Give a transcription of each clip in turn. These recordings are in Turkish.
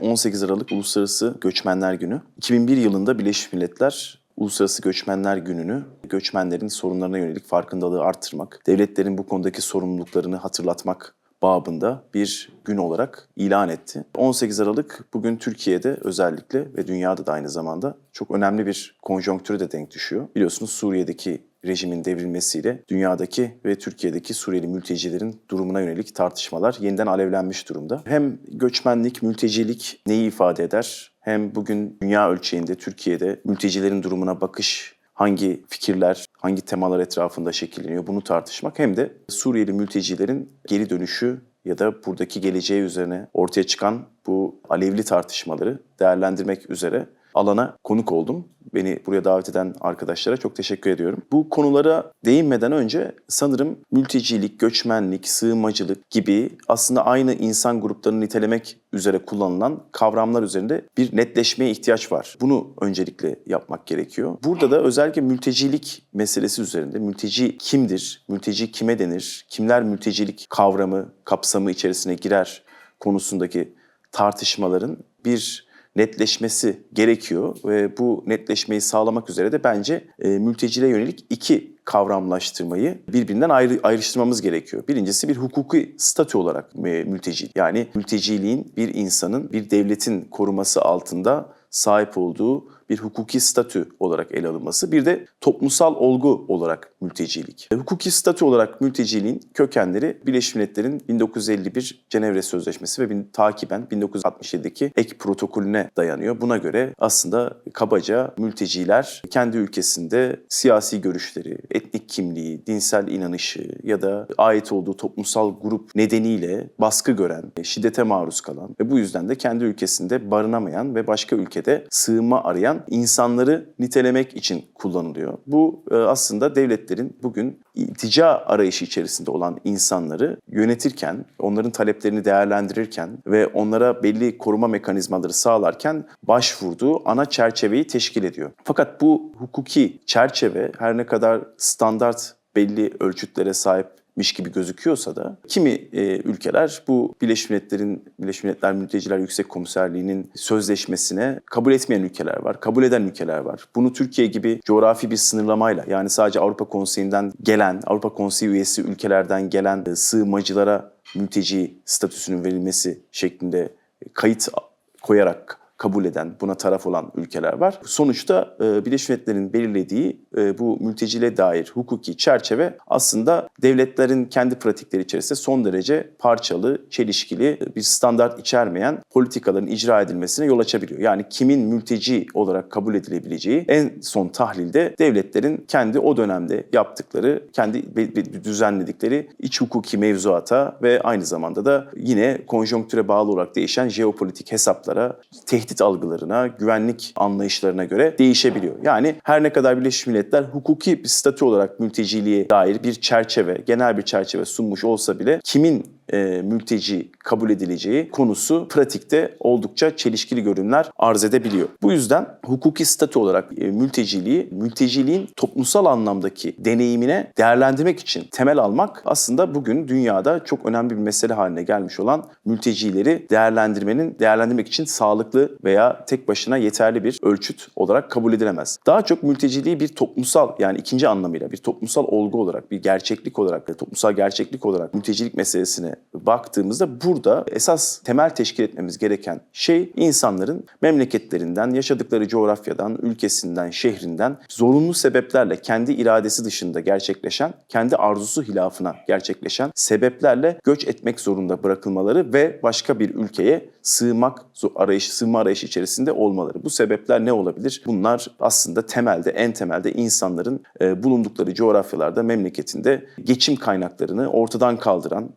18 Aralık Uluslararası Göçmenler Günü. 2001 yılında Birleşmiş Milletler Uluslararası Göçmenler Günü'nü göçmenlerin sorunlarına yönelik farkındalığı arttırmak, devletlerin bu konudaki sorumluluklarını hatırlatmak babında bir gün olarak ilan etti. 18 Aralık bugün Türkiye'de özellikle ve dünyada da aynı zamanda çok önemli bir konjonktüre de denk düşüyor. Biliyorsunuz Suriye'deki rejimin devrilmesiyle dünyadaki ve Türkiye'deki Suriyeli mültecilerin durumuna yönelik tartışmalar yeniden alevlenmiş durumda. Hem göçmenlik, mültecilik neyi ifade eder? Hem bugün dünya ölçeğinde Türkiye'de mültecilerin durumuna bakış hangi fikirler, hangi temalar etrafında şekilleniyor bunu tartışmak hem de Suriyeli mültecilerin geri dönüşü ya da buradaki geleceği üzerine ortaya çıkan bu alevli tartışmaları değerlendirmek üzere alana konuk oldum. Beni buraya davet eden arkadaşlara çok teşekkür ediyorum. Bu konulara değinmeden önce sanırım mültecilik, göçmenlik, sığınmacılık gibi aslında aynı insan gruplarını nitelemek üzere kullanılan kavramlar üzerinde bir netleşmeye ihtiyaç var. Bunu öncelikle yapmak gerekiyor. Burada da özellikle mültecilik meselesi üzerinde mülteci kimdir, mülteci kime denir, kimler mültecilik kavramı, kapsamı içerisine girer konusundaki tartışmaların bir netleşmesi gerekiyor ve bu netleşmeyi sağlamak üzere de bence e, mültecilere yönelik iki kavramlaştırmayı birbirinden ayrı, ayrıştırmamız gerekiyor. Birincisi bir hukuki statü olarak e, mülteci. Yani mülteciliğin bir insanın bir devletin koruması altında sahip olduğu bir hukuki statü olarak ele alınması. Bir de toplumsal olgu olarak mültecilik. E, hukuki statü olarak mülteciliğin kökenleri Birleşmiş Milletler'in 1951 Cenevre Sözleşmesi ve bin, takiben 1967'deki ek protokolüne dayanıyor. Buna göre aslında kabaca mülteciler kendi ülkesinde siyasi görüşleri, etnik kimliği, dinsel inanışı ya da ait olduğu toplumsal grup nedeniyle baskı gören, şiddete maruz kalan ve bu yüzden de kendi ülkesinde barınamayan ve başka ülkede sığınma arayan insanları nitelemek için kullanılıyor. Bu e, aslında devletlerin bugün iltica arayışı içerisinde olan insanları yönetirken, onların taleplerini değerlendirirken ve onlara belli koruma mekanizmaları sağlarken başvurduğu ana çerçeveyi teşkil ediyor. Fakat bu hukuki çerçeve her ne kadar standart belli ölçütlere sahip miş gibi gözüküyorsa da kimi e, ülkeler bu Birleşmiş Milletler'in Birleşmiş Milletler Mülteciler Yüksek Komiserliği'nin sözleşmesine kabul etmeyen ülkeler var, kabul eden ülkeler var. Bunu Türkiye gibi coğrafi bir sınırlamayla yani sadece Avrupa Konseyi'nden gelen, Avrupa Konseyi üyesi ülkelerden gelen e, sığınmacılara mülteci statüsünün verilmesi şeklinde kayıt koyarak kabul eden, buna taraf olan ülkeler var. Sonuçta e, Birleşmiş Milletler'in belirlediği e, bu mültecile dair hukuki çerçeve aslında devletlerin kendi pratikleri içerisinde son derece parçalı, çelişkili, bir standart içermeyen politikaların icra edilmesine yol açabiliyor. Yani kimin mülteci olarak kabul edilebileceği en son tahlilde devletlerin kendi o dönemde yaptıkları, kendi düzenledikleri iç hukuki mevzuata ve aynı zamanda da yine konjonktüre bağlı olarak değişen jeopolitik hesaplara, tehdit algılarına, güvenlik anlayışlarına göre değişebiliyor. Yani her ne kadar Birleşmiş Milletler hukuki bir statü olarak mülteciliğe dair bir çerçeve, genel bir çerçeve sunmuş olsa bile kimin e, mülteci kabul edileceği konusu pratikte oldukça çelişkili görünümler arz edebiliyor. Bu yüzden hukuki statü olarak e, mülteciliği, mülteciliğin toplumsal anlamdaki deneyimine değerlendirmek için temel almak aslında bugün dünyada çok önemli bir mesele haline gelmiş olan mültecileri değerlendirmenin değerlendirmek için sağlıklı veya tek başına yeterli bir ölçüt olarak kabul edilemez. Daha çok mülteciliği bir toplumsal yani ikinci anlamıyla bir toplumsal olgu olarak, bir gerçeklik olarak, toplumsal gerçeklik olarak mültecilik meselesine baktığımızda burada esas temel teşkil etmemiz gereken şey insanların memleketlerinden, yaşadıkları coğrafyadan, ülkesinden, şehrinden zorunlu sebeplerle kendi iradesi dışında gerçekleşen, kendi arzusu hilafına gerçekleşen sebeplerle göç etmek zorunda bırakılmaları ve başka bir ülkeye sığmak arayış, sığınma arayışı içerisinde olmaları. Bu sebepler ne olabilir? Bunlar aslında temelde, en temelde insanların e, bulundukları coğrafyalarda, memleketinde geçim kaynaklarını ortadan kaldıran,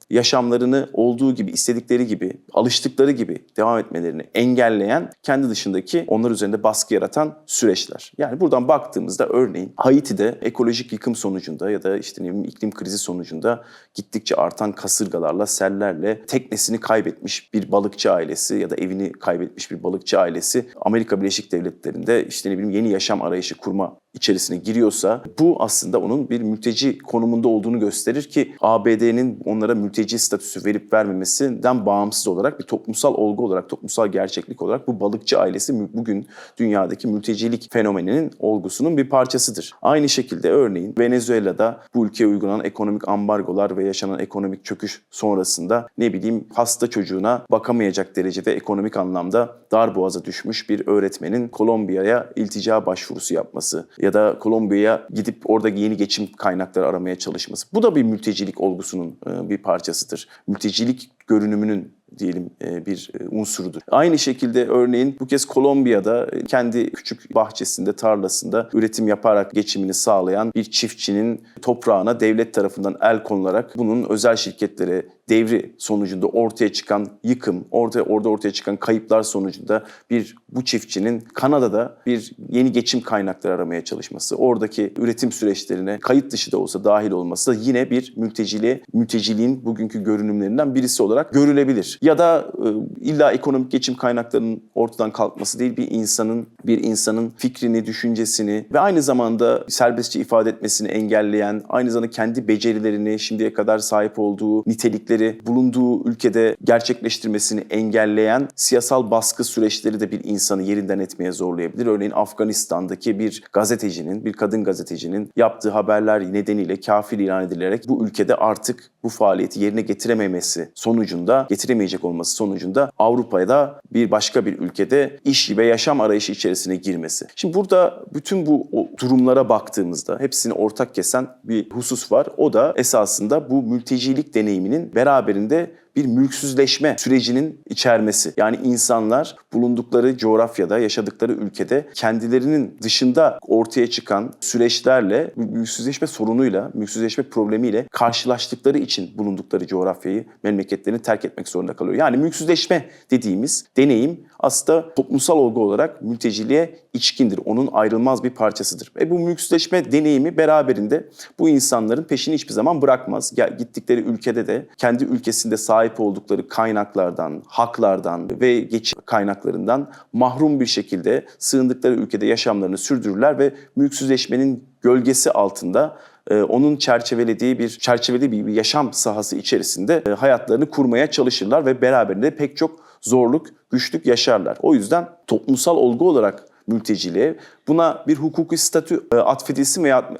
yaşamlarını olduğu gibi, istedikleri gibi, alıştıkları gibi devam etmelerini engelleyen, kendi dışındaki onlar üzerinde baskı yaratan süreçler. Yani buradan baktığımızda örneğin Haiti'de ekolojik yıkım sonucunda ya da işte ne bileyim iklim krizi sonucunda gittikçe artan kasırgalarla, sellerle teknesini kaybetmiş bir balıkçı ailesi ya da evini kaybetmiş bir balıkçı ailesi Amerika Birleşik Devletleri'nde işte ne bileyim yeni yaşam arayışı kurma içerisine giriyorsa bu aslında onun bir mülteci konumunda olduğunu gösterir ki ABD'nin onlara mülteci statüsü verip vermemesinden bağımsız olarak bir toplumsal olgu olarak, toplumsal gerçeklik olarak bu balıkçı ailesi bugün dünyadaki mültecilik fenomeninin olgusunun bir parçasıdır. Aynı şekilde örneğin Venezuela'da bu ülkeye uygulanan ekonomik ambargolar ve yaşanan ekonomik çöküş sonrasında ne bileyim hasta çocuğuna bakamayacak derecede ekonomik anlamda dar boğaza düşmüş bir öğretmenin Kolombiya'ya iltica başvurusu yapması ya da Kolombiya'ya gidip orada yeni geçim kaynakları aramaya çalışması. Bu da bir mültecilik olgusunun e, bir parçasıdır. Mültecilik görünümünün diyelim e, bir e, unsurudur. Aynı şekilde örneğin bu kez Kolombiya'da kendi küçük bahçesinde, tarlasında üretim yaparak geçimini sağlayan bir çiftçinin toprağına devlet tarafından el konularak bunun özel şirketlere devri sonucunda ortaya çıkan yıkım, orada orada ortaya çıkan kayıplar sonucunda bir bu çiftçinin Kanada'da bir yeni geçim kaynakları aramaya çalışması, oradaki üretim süreçlerine kayıt dışı da olsa dahil olması yine bir mülteciliğe, mülteciliğin bugünkü görünümlerinden birisi olarak görülebilir. Ya da e, illa ekonomik geçim kaynaklarının ortadan kalkması değil bir insanın bir insanın fikrini, düşüncesini ve aynı zamanda serbestçe ifade etmesini engelleyen, aynı zamanda kendi becerilerini, şimdiye kadar sahip olduğu nitelikleri bulunduğu ülkede gerçekleştirmesini engelleyen siyasal baskı süreçleri de bir insanı yerinden etmeye zorlayabilir. Örneğin Afganistan'daki bir gazetecinin, bir kadın gazetecinin yaptığı haberler nedeniyle kafir ilan edilerek bu ülkede artık bu faaliyeti yerine getirememesi sonucunda, getiremeyecek olması sonucunda Avrupa'da bir başka bir ülkede iş ve yaşam arayışı içerisine girmesi. Şimdi burada bütün bu durumlara baktığımızda hepsini ortak kesen bir husus var. O da esasında bu mültecilik deneyiminin beraberinde bir mülksüzleşme sürecinin içermesi. Yani insanlar bulundukları coğrafyada, yaşadıkları ülkede kendilerinin dışında ortaya çıkan süreçlerle, mülksüzleşme sorunuyla, mülksüzleşme problemiyle karşılaştıkları için bulundukları coğrafyayı, memleketlerini terk etmek zorunda kalıyor. Yani mülksüzleşme dediğimiz deneyim aslında toplumsal olgu olarak mülteciliğe içkindir. Onun ayrılmaz bir parçasıdır. Ve bu mülksüzleşme deneyimi beraberinde bu insanların peşini hiçbir zaman bırakmaz. Gittikleri ülkede de kendi ülkesinde sahip oldukları kaynaklardan, haklardan ve geçim kaynaklarından mahrum bir şekilde sığındıkları ülkede yaşamlarını sürdürürler ve mülksüzleşmenin gölgesi altında e, onun çerçevelediği bir çerçeveli bir, bir yaşam sahası içerisinde e, hayatlarını kurmaya çalışırlar ve beraberinde pek çok zorluk, güçlük yaşarlar. O yüzden toplumsal olgu olarak mülteciliğe buna bir hukuki statü e, atfedilsin veya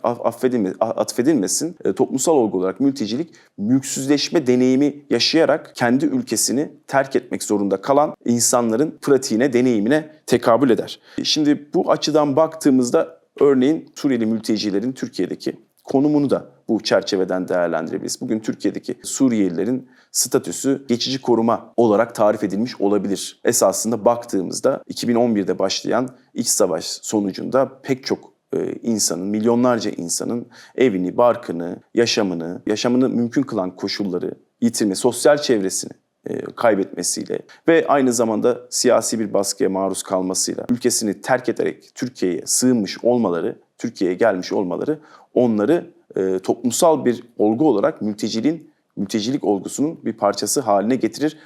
atfedilmesin e, toplumsal olgu olarak mültecilik mülksüzleşme deneyimi yaşayarak kendi ülkesini terk etmek zorunda kalan insanların pratiğine, deneyimine tekabül eder. Şimdi bu açıdan baktığımızda örneğin Suriyeli mültecilerin Türkiye'deki konumunu da bu çerçeveden değerlendirebiliriz. Bugün Türkiye'deki Suriyelilerin statüsü geçici koruma olarak tarif edilmiş olabilir. Esasında baktığımızda 2011'de başlayan iç savaş sonucunda pek çok e, insanın, milyonlarca insanın evini, barkını, yaşamını, yaşamını mümkün kılan koşulları yitirme, sosyal çevresini e, kaybetmesiyle ve aynı zamanda siyasi bir baskıya maruz kalmasıyla ülkesini terk ederek Türkiye'ye sığınmış olmaları, Türkiye'ye gelmiş olmaları onları e, toplumsal bir olgu olarak mülteciliğin mültecilik olgusunun bir parçası haline getirir.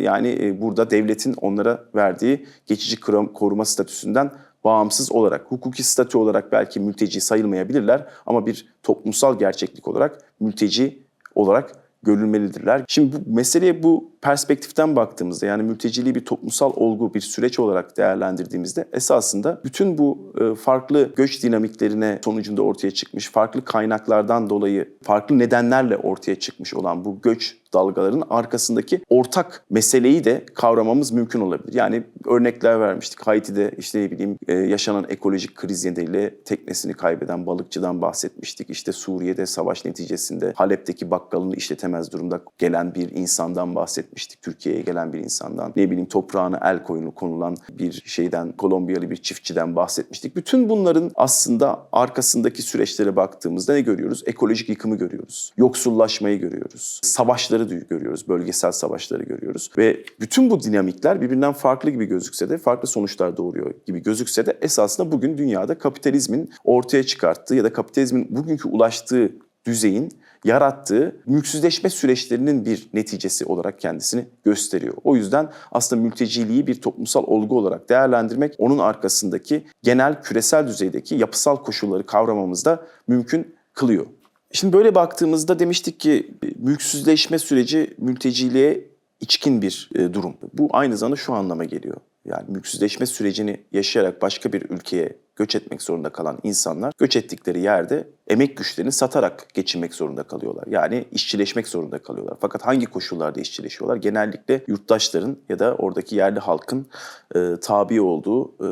Yani e, burada devletin onlara verdiği geçici koruma statüsünden bağımsız olarak, hukuki statü olarak belki mülteci sayılmayabilirler ama bir toplumsal gerçeklik olarak mülteci olarak görülmelidirler. Şimdi bu meseleye bu perspektiften baktığımızda yani mülteciliği bir toplumsal olgu, bir süreç olarak değerlendirdiğimizde esasında bütün bu e, farklı göç dinamiklerine sonucunda ortaya çıkmış, farklı kaynaklardan dolayı, farklı nedenlerle ortaya çıkmış olan bu göç dalgaların arkasındaki ortak meseleyi de kavramamız mümkün olabilir. Yani örnekler vermiştik. Haiti'de işte ne bileyim e, yaşanan ekolojik kriz nedeniyle teknesini kaybeden balıkçıdan bahsetmiştik. İşte Suriye'de savaş neticesinde Halep'teki bakkalını işletemez durumda gelen bir insandan bahsetmiştik. Türkiye'ye gelen bir insandan. Ne bileyim toprağına el koyunu konulan bir şeyden, Kolombiyalı bir çiftçiden bahsetmiştik. Bütün bunların aslında arkasındaki süreçlere baktığımızda ne görüyoruz? Ekolojik yıkımı görüyoruz. Yoksullaşmayı görüyoruz. Savaşları görüyoruz. Bölgesel savaşları görüyoruz. Ve bütün bu dinamikler birbirinden farklı gibi gözükse de, farklı sonuçlar doğuruyor gibi gözükse de esasında bugün dünyada kapitalizmin ortaya çıkarttığı ya da kapitalizmin bugünkü ulaştığı düzeyin yarattığı mülksüzleşme süreçlerinin bir neticesi olarak kendisini gösteriyor. O yüzden aslında mülteciliği bir toplumsal olgu olarak değerlendirmek onun arkasındaki genel küresel düzeydeki yapısal koşulları kavramamız da mümkün kılıyor. Şimdi böyle baktığımızda demiştik ki e, mülksüzleşme süreci mülteciliğe içkin bir e, durum. Bu aynı zamanda şu anlama geliyor. Yani mülksüzleşme sürecini yaşayarak başka bir ülkeye göç etmek zorunda kalan insanlar göç ettikleri yerde emek güçlerini satarak geçinmek zorunda kalıyorlar. Yani işçileşmek zorunda kalıyorlar. Fakat hangi koşullarda işçileşiyorlar? Genellikle yurttaşların ya da oradaki yerli halkın e, tabi olduğu e,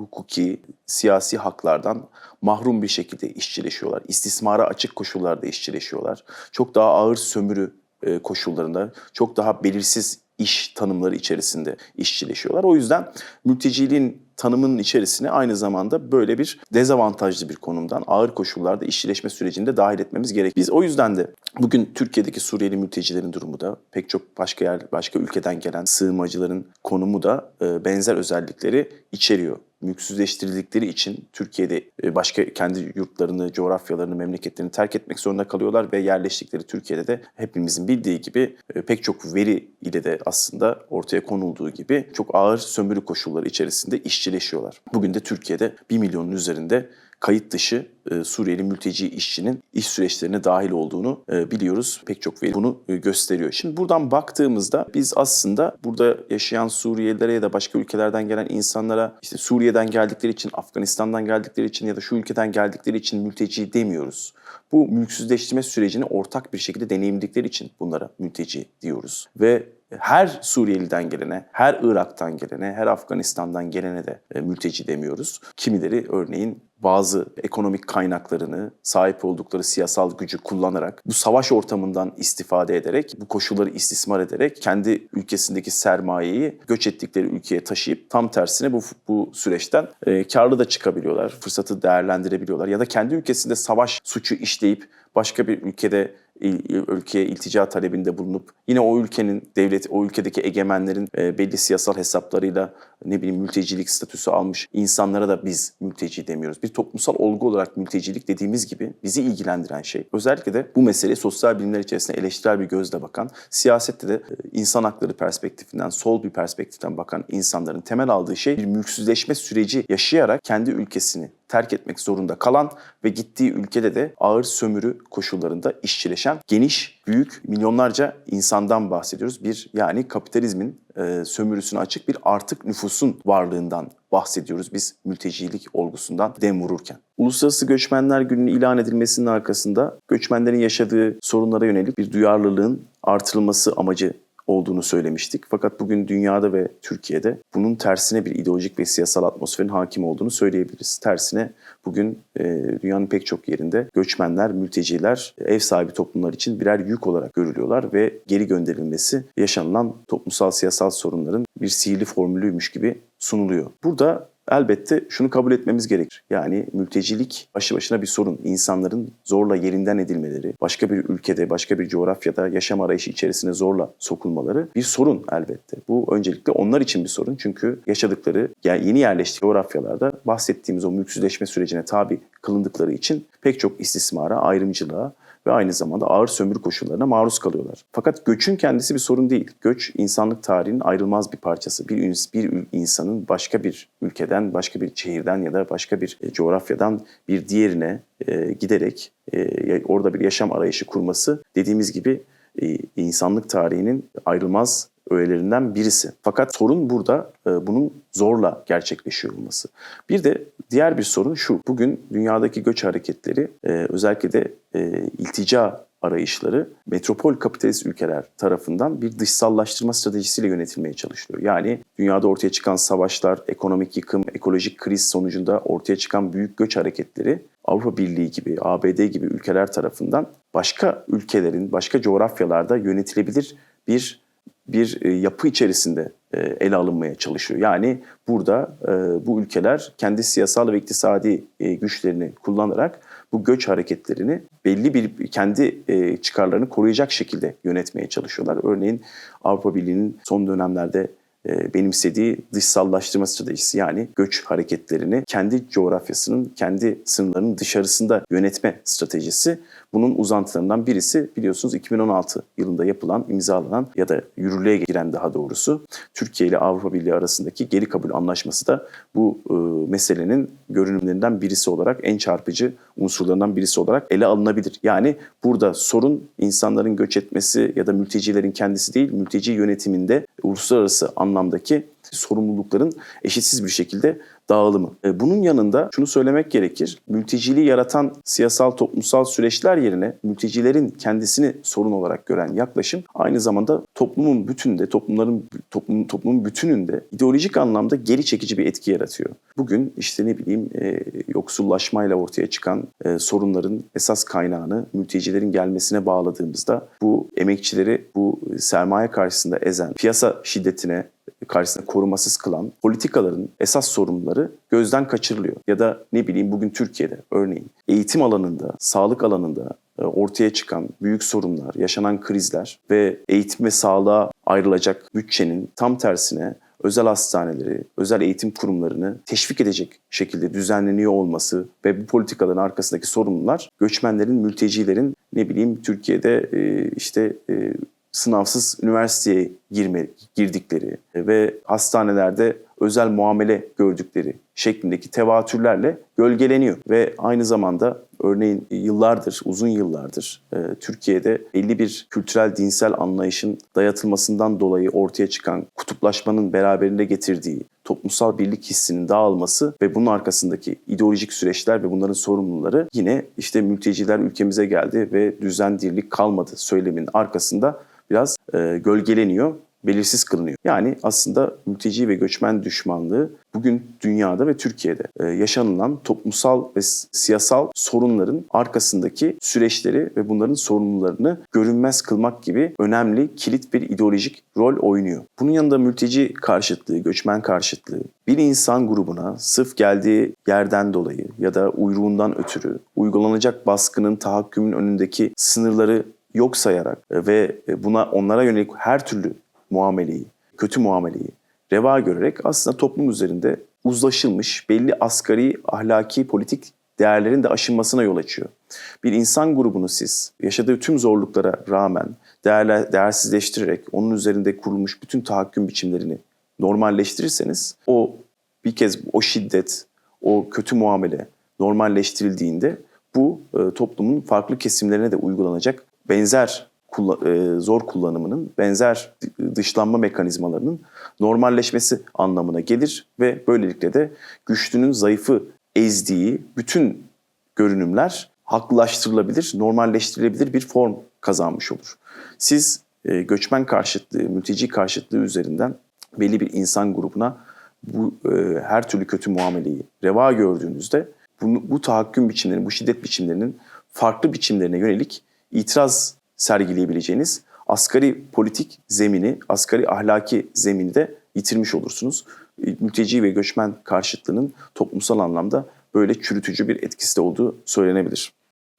hukuki, siyasi haklardan mahrum bir şekilde işçileşiyorlar. İstismara açık koşullarda işçileşiyorlar. Çok daha ağır sömürü koşullarında, çok daha belirsiz iş tanımları içerisinde işçileşiyorlar. O yüzden mülteciliğin tanımının içerisine aynı zamanda böyle bir dezavantajlı bir konumdan ağır koşullarda işçileşme sürecinde dahil etmemiz gerek. Biz o yüzden de bugün Türkiye'deki Suriyeli mültecilerin durumu da pek çok başka yer, başka ülkeden gelen sığınmacıların konumu da e, benzer özellikleri içeriyor mülksüzleştirildikleri için Türkiye'de e, başka kendi yurtlarını, coğrafyalarını, memleketlerini terk etmek zorunda kalıyorlar ve yerleştikleri Türkiye'de de hepimizin bildiği gibi e, pek çok veri ile de aslında ortaya konulduğu gibi çok ağır sömürü koşulları içerisinde işçileşiyorlar. Bugün de Türkiye'de 1 milyonun üzerinde kayıt dışı e, Suriyeli mülteci işçinin iş süreçlerine dahil olduğunu e, biliyoruz. Pek çok veri bunu e, gösteriyor. Şimdi buradan baktığımızda biz aslında burada yaşayan Suriyelilere ya da başka ülkelerden gelen insanlara işte Suriye'den geldikleri için, Afganistan'dan geldikleri için ya da şu ülkeden geldikleri için mülteci demiyoruz. Bu mülksüzleştirme sürecini ortak bir şekilde deneyimledikleri için bunlara mülteci diyoruz. Ve her Suriyeliden gelene, her Irak'tan gelene, her Afganistan'dan gelene de mülteci demiyoruz. Kimileri örneğin bazı ekonomik kaynaklarını, sahip oldukları siyasal gücü kullanarak, bu savaş ortamından istifade ederek, bu koşulları istismar ederek kendi ülkesindeki sermayeyi göç ettikleri ülkeye taşıyıp tam tersine bu, bu süreçten e, karlı da çıkabiliyorlar, fırsatı değerlendirebiliyorlar ya da kendi ülkesinde savaş suçu işleyip başka bir ülkede ülkeye iltica talebinde bulunup yine o ülkenin devleti, o ülkedeki egemenlerin e, belli siyasal hesaplarıyla ne bileyim mültecilik statüsü almış insanlara da biz mülteci demiyoruz. Bir toplumsal olgu olarak mültecilik dediğimiz gibi bizi ilgilendiren şey. Özellikle de bu meseleye sosyal bilimler içerisinde eleştirel bir gözle bakan, siyasette de e, insan hakları perspektifinden, sol bir perspektiften bakan insanların temel aldığı şey bir mülksüzleşme süreci yaşayarak kendi ülkesini terk etmek zorunda kalan ve gittiği ülkede de ağır sömürü koşullarında işçileşen geniş, büyük, milyonlarca insandan bahsediyoruz. Bir yani kapitalizmin e, sömürüsüne açık bir artık nüfusun varlığından bahsediyoruz biz mültecilik olgusundan dem vururken. Uluslararası Göçmenler Günü'nün ilan edilmesinin arkasında göçmenlerin yaşadığı sorunlara yönelik bir duyarlılığın artırılması amacı olduğunu söylemiştik. Fakat bugün dünyada ve Türkiye'de bunun tersine bir ideolojik ve siyasal atmosferin hakim olduğunu söyleyebiliriz. Tersine bugün e, dünyanın pek çok yerinde göçmenler, mülteciler ev sahibi toplumlar için birer yük olarak görülüyorlar ve geri gönderilmesi yaşanılan toplumsal siyasal sorunların bir sihirli formülüymüş gibi sunuluyor. Burada Elbette şunu kabul etmemiz gerekir. Yani mültecilik başı başına bir sorun. İnsanların zorla yerinden edilmeleri, başka bir ülkede, başka bir coğrafyada yaşam arayışı içerisine zorla sokulmaları bir sorun elbette. Bu öncelikle onlar için bir sorun. Çünkü yaşadıkları yani yeni yerleştik coğrafyalarda bahsettiğimiz o mülksüzleşme sürecine tabi kılındıkları için pek çok istismara, ayrımcılığa ve aynı zamanda ağır sömürü koşullarına maruz kalıyorlar. Fakat göçün kendisi bir sorun değil. Göç insanlık tarihinin ayrılmaz bir parçası. Bir, bir insanın başka bir ülkeden, başka bir şehirden ya da başka bir e, coğrafyadan bir diğerine e, giderek e, orada bir yaşam arayışı kurması dediğimiz gibi e, insanlık tarihinin ayrılmaz öğelerinden birisi. Fakat sorun burada e, bunun zorla gerçekleşiyor olması. Bir de diğer bir sorun şu. Bugün dünyadaki göç hareketleri e, özellikle de e, iltica arayışları metropol kapitalist ülkeler tarafından bir dışsallaştırma stratejisiyle yönetilmeye çalışılıyor. Yani dünyada ortaya çıkan savaşlar, ekonomik yıkım, ekolojik kriz sonucunda ortaya çıkan büyük göç hareketleri Avrupa Birliği gibi, ABD gibi ülkeler tarafından başka ülkelerin, başka coğrafyalarda yönetilebilir bir bir e, yapı içerisinde e, ele alınmaya çalışıyor. Yani burada e, bu ülkeler kendi siyasal ve iktisadi güçlerini kullanarak bu göç hareketlerini belli bir kendi çıkarlarını koruyacak şekilde yönetmeye çalışıyorlar. Örneğin Avrupa Birliği'nin son dönemlerde benimsediği dışsallaştırma stratejisi yani göç hareketlerini kendi coğrafyasının, kendi sınırlarının dışarısında yönetme stratejisi. Bunun uzantılarından birisi biliyorsunuz 2016 yılında yapılan, imzalanan ya da yürürlüğe giren daha doğrusu Türkiye ile Avrupa Birliği arasındaki geri kabul anlaşması da bu e, meselenin görünümlerinden birisi olarak en çarpıcı unsurlarından birisi olarak ele alınabilir. Yani burada sorun insanların göç etmesi ya da mültecilerin kendisi değil, mülteci yönetiminde uluslararası anlamdaki sorumlulukların eşitsiz bir şekilde dağılımı. E, Bunun yanında şunu söylemek gerekir. Mülteciliği yaratan siyasal toplumsal süreçler yerine mültecilerin kendisini sorun olarak gören yaklaşım aynı zamanda toplumun bütününde, toplumların toplum, toplumun bütününde ideolojik anlamda geri çekici bir etki yaratıyor. Bugün işte ne bileyim e, yoksullaşmayla ortaya çıkan e, sorunların esas kaynağını mültecilerin gelmesine bağladığımızda bu emekçileri bu sermaye karşısında ezen, piyasa şiddetine karşısında korumasız kılan politikaların esas sorunları gözden kaçırılıyor. Ya da ne bileyim bugün Türkiye'de örneğin eğitim alanında, sağlık alanında e, ortaya çıkan büyük sorunlar, yaşanan krizler ve eğitim ve sağlığa ayrılacak bütçenin tam tersine özel hastaneleri, özel eğitim kurumlarını teşvik edecek şekilde düzenleniyor olması ve bu politikaların arkasındaki sorumlular göçmenlerin, mültecilerin ne bileyim Türkiye'de e, işte e, sınavsız üniversiteye girme girdikleri ve hastanelerde özel muamele gördükleri şeklindeki tevatürlerle gölgeleniyor. Ve aynı zamanda örneğin yıllardır, uzun yıllardır e, Türkiye'de belli bir kültürel dinsel anlayışın dayatılmasından dolayı ortaya çıkan kutuplaşmanın beraberinde getirdiği toplumsal birlik hissinin dağılması ve bunun arkasındaki ideolojik süreçler ve bunların sorumluları yine işte mülteciler ülkemize geldi ve düzen dirlik kalmadı söylemin arkasında biraz e, gölgeleniyor, belirsiz kılınıyor. Yani aslında mülteci ve göçmen düşmanlığı bugün dünyada ve Türkiye'de e, yaşanılan toplumsal ve siyasal sorunların arkasındaki süreçleri ve bunların sorumlularını görünmez kılmak gibi önemli kilit bir ideolojik rol oynuyor. Bunun yanında mülteci karşıtlığı, göçmen karşıtlığı bir insan grubuna sırf geldiği yerden dolayı ya da uyruğundan ötürü uygulanacak baskının tahakkümün önündeki sınırları yok sayarak e, ve buna onlara yönelik her türlü muameleyi, kötü muameleyi reva görerek aslında toplum üzerinde uzlaşılmış belli asgari ahlaki politik değerlerin de aşınmasına yol açıyor. Bir insan grubunu siz yaşadığı tüm zorluklara rağmen değerler, değersizleştirerek onun üzerinde kurulmuş bütün tahakküm biçimlerini normalleştirirseniz o bir kez o şiddet, o kötü muamele normalleştirildiğinde bu e, toplumun farklı kesimlerine de uygulanacak benzer e, zor kullanımının, benzer dışlanma mekanizmalarının normalleşmesi anlamına gelir ve böylelikle de güçlünün zayıfı ezdiği bütün görünümler haklılaştırılabilir, normalleştirilebilir bir form kazanmış olur. Siz e, göçmen karşıtlığı, mülteci karşıtlığı üzerinden belli bir insan grubuna bu e, her türlü kötü muameleyi reva gördüğünüzde bunu, bu tahakküm biçimlerinin, bu şiddet biçimlerinin farklı biçimlerine yönelik itiraz sergileyebileceğiniz asgari politik zemini, asgari ahlaki zemini de yitirmiş olursunuz. E, Mülteci ve göçmen karşıtlığının toplumsal anlamda böyle çürütücü bir etkisi de olduğu söylenebilir.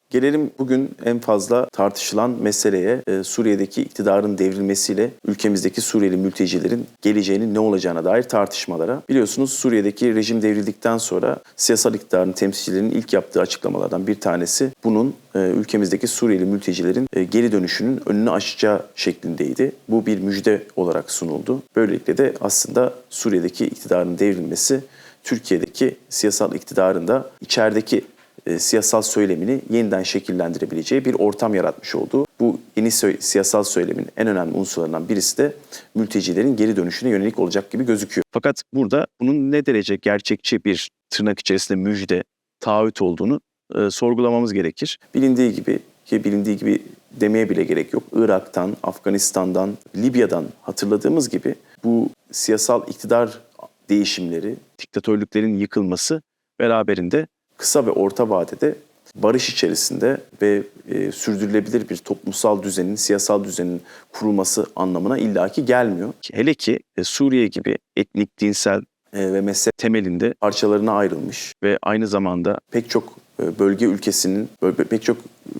Gelelim bugün en fazla tartışılan meseleye e, Suriye'deki iktidarın devrilmesiyle ülkemizdeki Suriyeli mültecilerin geleceğinin ne olacağına dair tartışmalara. Biliyorsunuz Suriye'deki rejim devrildikten sonra siyasal iktidarın temsilcilerinin ilk yaptığı açıklamalardan bir tanesi bunun e, ülkemizdeki Suriyeli mültecilerin e, geri dönüşünün önünü açacağı şeklindeydi. Bu bir müjde olarak sunuldu. Böylelikle de aslında Suriye'deki iktidarın devrilmesi Türkiye'deki siyasal iktidarın da içerideki e, siyasal söylemini yeniden şekillendirebileceği bir ortam yaratmış olduğu bu yeni siyasal söylemin en önemli unsurlarından birisi de mültecilerin geri dönüşüne yönelik olacak gibi gözüküyor. Fakat burada bunun ne derece gerçekçi bir tırnak içerisinde müjde, taahhüt olduğunu e, sorgulamamız gerekir. Bilindiği gibi ki bilindiği gibi demeye bile gerek yok. Irak'tan, Afganistan'dan, Libya'dan hatırladığımız gibi bu siyasal iktidar değişimleri, diktatörlüklerin yıkılması beraberinde kısa ve orta vadede barış içerisinde ve e, sürdürülebilir bir toplumsal düzenin, siyasal düzenin kurulması anlamına illaki gelmiyor. Hele ki e, Suriye gibi etnik, dinsel e, ve mezhep temelinde parçalarına ayrılmış ve aynı zamanda pek çok e, bölge ülkesinin, pek çok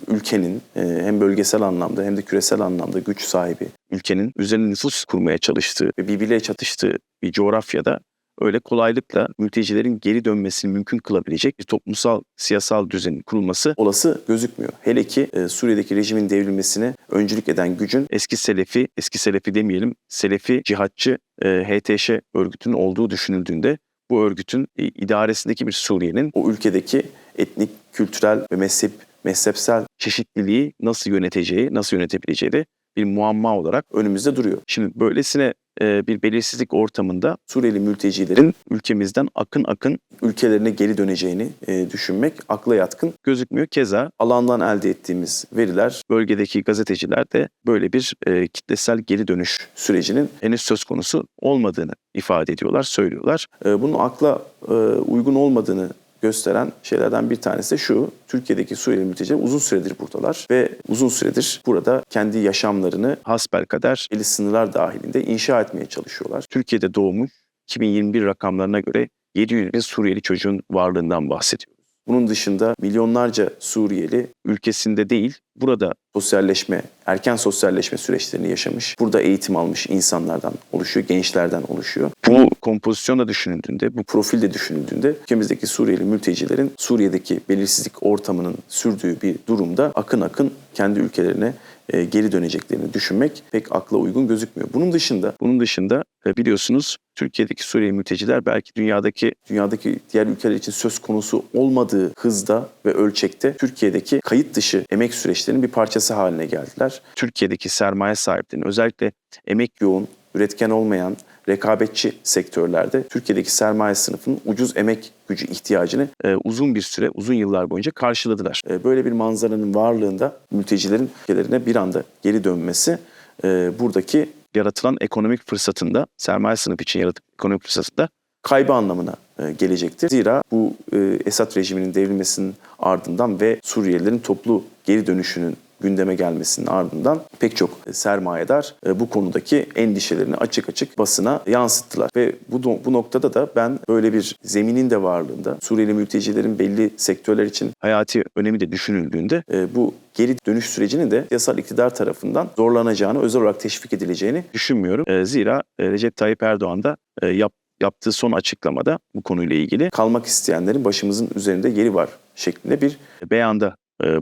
ülkenin e, hem bölgesel anlamda hem de küresel anlamda güç sahibi ülkenin üzerine nüfus kurmaya çalıştığı ve birbirleriyle çatıştığı bir coğrafyada öyle kolaylıkla mültecilerin geri dönmesini mümkün kılabilecek bir toplumsal siyasal düzenin kurulması olası gözükmüyor. Hele ki e, Suriye'deki rejimin devrilmesine öncülük eden gücün eski Selefi, eski Selefi demeyelim, Selefi cihatçı e, HTŞ örgütünün olduğu düşünüldüğünde bu örgütün e, idaresindeki bir Suriye'nin o ülkedeki etnik, kültürel ve mezhep, mezhepsel çeşitliliği nasıl yöneteceği, nasıl yönetebileceği de bir muamma olarak önümüzde duruyor. Şimdi böylesine bir belirsizlik ortamında Suriyeli mültecilerin ülkemizden akın akın ülkelerine geri döneceğini e, düşünmek akla yatkın. gözükmüyor. Keza Alandan elde ettiğimiz veriler bölgedeki gazeteciler de böyle bir e, kitlesel geri dönüş sürecinin henüz söz konusu olmadığını ifade ediyorlar, söylüyorlar. e, bunun akla e, uygun olmadığını gösteren şeylerden bir tanesi de şu. Türkiye'deki Suriyeli mülteciler uzun süredir buradalar ve uzun süredir burada kendi yaşamlarını Hasbelkader belli sınırlar dahilinde inşa etmeye çalışıyorlar. Türkiye'de doğmuş 2021 rakamlarına göre 700 bin Suriyeli çocuğun varlığından bahsediyor. Bunun dışında milyonlarca Suriyeli Ülkesinde değil, burada sosyalleşme, erken sosyalleşme süreçlerini yaşamış. Burada eğitim almış insanlardan oluşuyor, gençlerden oluşuyor. bu kompozisyonla düşünüldüğünde, bu Bu profilde düşünüldüğünde ülkemizdeki Suriyeli mültecilerin Suriye'deki belirsizlik ortamının sürdüğü bir durumda akın akın kendi ülkelerine e, geri döneceklerini düşünmek pek akla uygun gözükmüyor. Bunun dışında bunun dışında e, biliyorsunuz Türkiye'deki Suriyeli mülteciler belki dünyadaki dünyadaki diğer ülkeler için söz konusu olmadığı hızda ve ölçekte Türkiye'deki kayıt dışı emek süreçlerinin bir parçası haline geldiler. Türkiye'deki sermaye sahiplerinin özellikle emek yoğun, üretken olmayan, rekabetçi sektörlerde Türkiye'deki sermaye sınıfının ucuz emek gücü ihtiyacını e, uzun bir süre, uzun yıllar boyunca karşıladılar. e, böyle bir manzaranın varlığında mültecilerin ülkelerine bir anda geri dönmesi e, buradaki Yaratılan ekonomik fırsatında, sermaye sınıfı için yaratılan ekonomik fırsatında kaybı anlamına e, gelecektir. Zira bu e, Esad rejiminin devrilmesinin ardından ve Suriyelilerin toplu geri dönüşünün gündeme gelmesinin ardından pek çok sermayedar e, bu konudaki endişelerini açık açık basına yansıttılar. Ve bu, bu noktada da ben böyle bir zeminin de varlığında Suriyeli mültecilerin belli sektörler için hayati önemi de düşünüldüğünde e, bu geri dönüş sürecinin de yasal iktidar tarafından zorlanacağını, özel olarak teşvik edileceğini düşünmüyorum. E, zira Recep Tayyip Erdoğan da yap, yaptığı son açıklamada bu konuyla ilgili kalmak isteyenlerin başımızın üzerinde yeri var şeklinde bir beyanda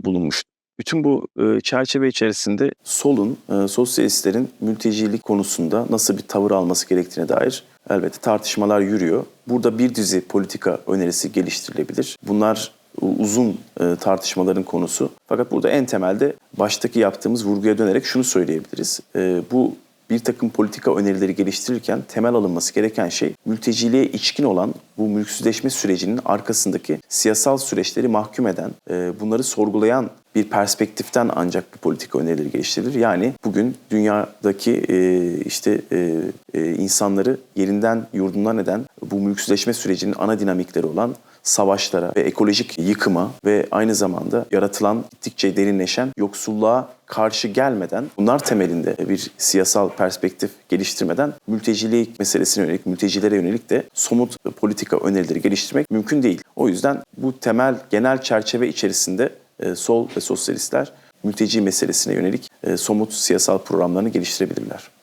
bulunmuştu. Bütün bu çerçeve içerisinde solun, sosyalistlerin mültecilik konusunda nasıl bir tavır alması gerektiğine dair elbette tartışmalar yürüyor. Burada bir dizi politika önerisi geliştirilebilir. Bunlar uzun tartışmaların konusu. Fakat burada en temelde baştaki yaptığımız vurguya dönerek şunu söyleyebiliriz. Bu bir takım politika önerileri geliştirirken temel alınması gereken şey mülteciliğe içkin olan bu mülksüzleşme sürecinin arkasındaki siyasal süreçleri mahkum eden, bunları sorgulayan bir perspektiften ancak bu politika önerileri geliştirilir. Yani bugün dünyadaki e, işte e, e, insanları yerinden yurdundan eden bu mülksüzleşme sürecinin ana dinamikleri olan savaşlara ve ekolojik yıkıma ve aynı zamanda yaratılan gittikçe derinleşen yoksulluğa karşı gelmeden bunlar temelinde bir siyasal perspektif geliştirmeden mültecilik meselesine yönelik, mültecilere yönelik de somut politika önerileri geliştirmek mümkün değil. O yüzden bu temel genel çerçeve içerisinde sol ve sosyalistler mülteci meselesine yönelik e, somut siyasal programlarını geliştirebilirler.